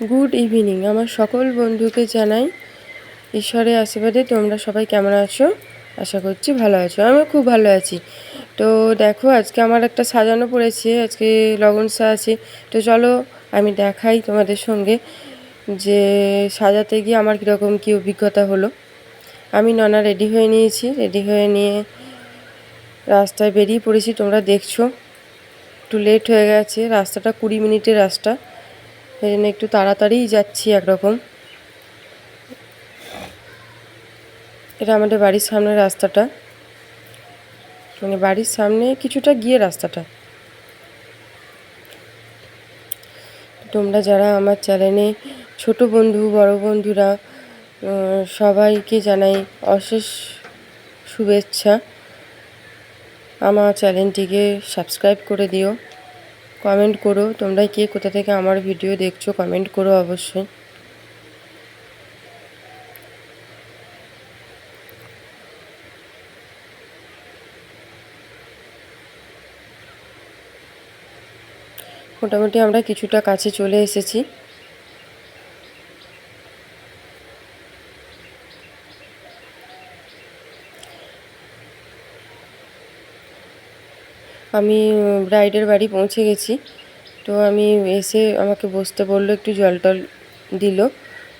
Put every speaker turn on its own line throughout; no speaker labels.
Good evening. আমার সকল বন্ধুকে জানাই ঈশ্বরের আশীর্বাদে তোমরা সবাই কেমন আছো? আশা করছি ভালো আছো। আমি খুব ভালো আছি। তো দেখো, আজকে আমার একটা সাজানো পড়েছে। আজকে লগন সা আছে। তো চলো আমি দেখাই তোমাদের সঙ্গে যে সাজাতে গিয়ে আমার কীরকম কী অভিজ্ঞতা হলো। আমি ননা রেডি হয়ে নিয়েছি। রেডি হয়ে নিয়ে রাস্তায় বেরিয়ে পড়েছি। তোমরা দেখছ। একটু লেট হয়ে গেছে। রাস্তাটা কুড়ি মিনিটের রাস্তা। এই জন্য একটু তাড়াতাড়িই যাচ্ছি একরকম। এটা আমাদের বাড়ির সামনের রাস্তাটা। মানে বাড়ির সামনে কিছুটা গিয়ে রাস্তাটা। তোমরা যারা আমার চ্যানেলে ছোট বন্ধু, বড় বন্ধুরা সবাইকে জানাই অশেষ শুভেচ্ছা। আমার চ্যানেলটিকে সাবস্ক্রাইব করে দিও। কমেন্ট করো। তোমরা কে কোথা থেকে আমার ভিডিও দেখছ কমেন্ট করো অবশ্যই। মোটামুটি আমরা কিছুটা কাছে চলে এসেছি। আমি ব্রাইডের বাড়ি পৌঁছে গেছি। তো আমি এসে আমাকে বসতে বলল, একটু জল টল দিল।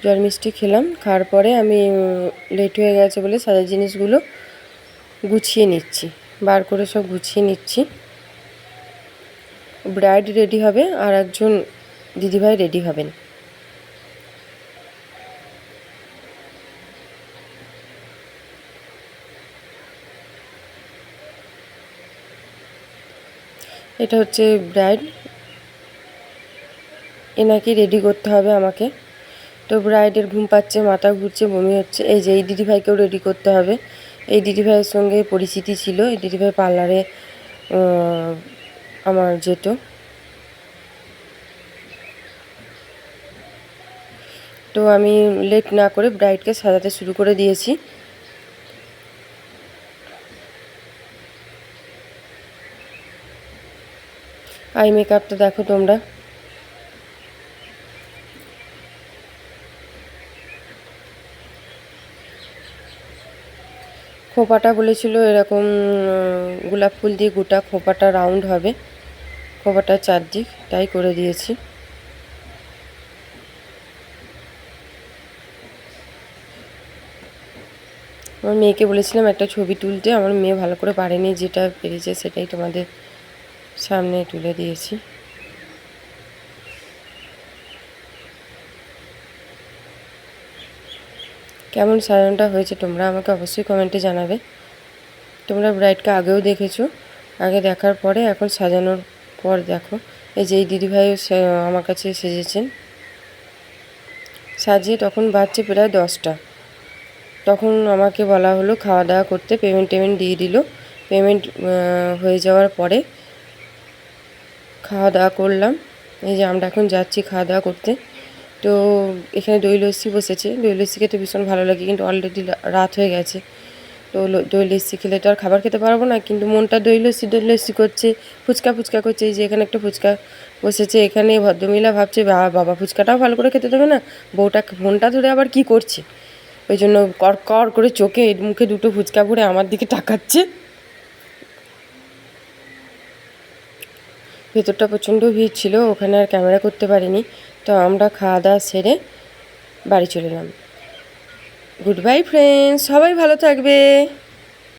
জল মিষ্টি খেলাম, খাওয়ার পরে আমি লেট হয়ে গেছে বলে সাজার জিনিসগুলো গুছিয়ে নিচ্ছি। বার করে সব গুছিয়ে নিচ্ছি। ব্রাইড রেডি হবে আর একজন দিদিভাই রেডি হবেন। এটা হচ্ছে ব্রাইড। এনাকে রেডি করতে হবে আমাকে। তো ব্রাইডের ঘুম পাচ্ছে, মাথা ঘুরছে, বমি হচ্ছে। এই যে, এই দিদিভাইকেও রেডি করতে হবে। এই দিদিভাইয়ের সঙ্গে পরিচিতি ছিল। এই দিদিভাই পার্লারে আমার যেত তো আমি লেট না করে ব্রাইডকে সাজাতে শুরু করে দিয়েছি। আই মেকআপটা দেখো তোমরা। খোপাটা বলেছিল এরকম গোলাপ ফুল দিয়ে গোটা খোপাটা রাউন্ড হবে। খোপাটা চারদিক, তাই করে দিয়েছি। আমার মেয়েকে বলেছিলাম একটা ছবি তুলতে, আমার মেয়ে ভালো করে পারেনি, যেটা পেরেছে সেটাই তোমাদের সামনে তুলে দিয়েছি। কেমন সাজানোটা হয়েছে তোমরা আমাকে অবশ্যই কমেন্টে জানাবে। তোমরা ব্রাইডকে আগেও দেখেছ, আগে দেখার পরে এখন সাজানোর পর দেখো। এই যে এই দিদিভাইও আমার কাছে সেজেছেন। সাজিয়ে তখন বাজছে প্রায় দশটা। তখন আমাকে বলা হলো খাওয়া দাওয়া করতে পেমেন্ট টেমেন্ট দিয়ে দিল। পেমেন্ট হয়ে যাওয়ার পরে খাওয়া দাওয়া করলাম। এই যে আমরা এখন যাচ্ছি খাওয়া দাওয়া করতে। তো এখানে দই, লস্যি বসেছে। দই, লস্যি খেতে ভীষণ ভালো লাগে, কিন্তু অলরেডি রাত হয়ে গেছে। তো দই, লস্যি খেলে তো আর খাবার খেতে পারব না, কিন্তু মনটা দই, লস্যি দই, লস্যি করছে, ফুচকা ফুচকা করছে। এই যে এখানে একটা ফুচকা বসেছে, এখানে ভদ্রমহিলা ভাবছে বাবা, ফুচকাটাও ভালো করে খেতে দেবে না? বউটা ফোনটা ধরে আবার কি করছে? ওই জন্য কর কর করে চোখে, মুখে দুটো ফুচকা ভরে আমার দিকে তাকাচ্ছে। ভেতরটা প্রচণ্ড ভিড় ছিল, ওখানে আর ক্যামেরা করতে পারিনি। তো আমরা খাওয়া দাওয়া সেরে বাড়ি চলে এলাম। গুড বাই ফ্রেন্ডস সবাই ভালো থাকবে।